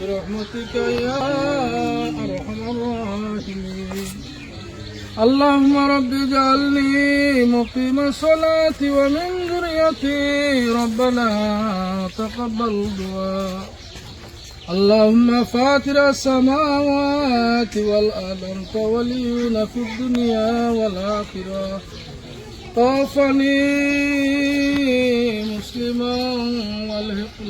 برحمتك يا أرحم الراحمين. اللهم رب اجعلني مقيم الصلاة ومن ذريتي. ربنا تقبل دعاء. اللهم فاتر السماوات والأرض. أنت ولينا في الدنيا والآخرة. توفني مسلما والحقني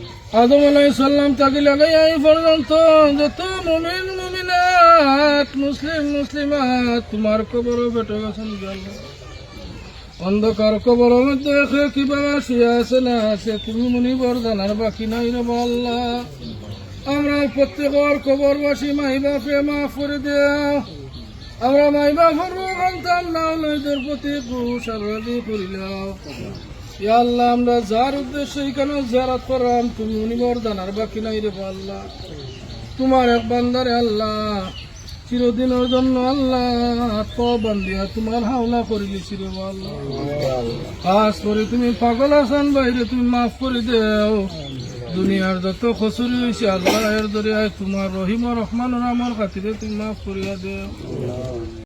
আদম আলাইসাল্লাম তাকে লাগাই এই পর্যন্ত যত মুমিন, মুমিনাত, মুসলিম, মুসলিমাত, তোমার কবর বেটে গেছেন অন্ধকার কবর মধ্যে কীভাবে শুয়ে আছে না আছে, তুমি মনি বরদানার বাকি নাই রে আল্লাহ আমরা প্রত্যেকর কবরবাসী মাই বাপে মাফ করে দেও আমরা মাই বাপর সন্তান না নইদের প্রতি কুশারদি করিলাম। আল্লাহ, আমরা যার উদ্দেশ্যে এখানে জারাত করাম তুমি উনিবর দানার বাকি নাই রে আল্লাহ। তোমার এক বান্দারে আল্লাহ, চিরদিনের জন্য আল্লাহ তো বান্দিয়া তোমার হাওলা করে দিছি রে আল্লাহ। খাস করে তুমি পাগল আসান বাইরে, তুমি মাফ করে দেও। দুনিয়ার যত খসুরি হয়েছে আল্লাহ এর দরিয়ায় তোমার রহিম রহমান আমার খাতিরে তুমি মাফ করিয়া দেও।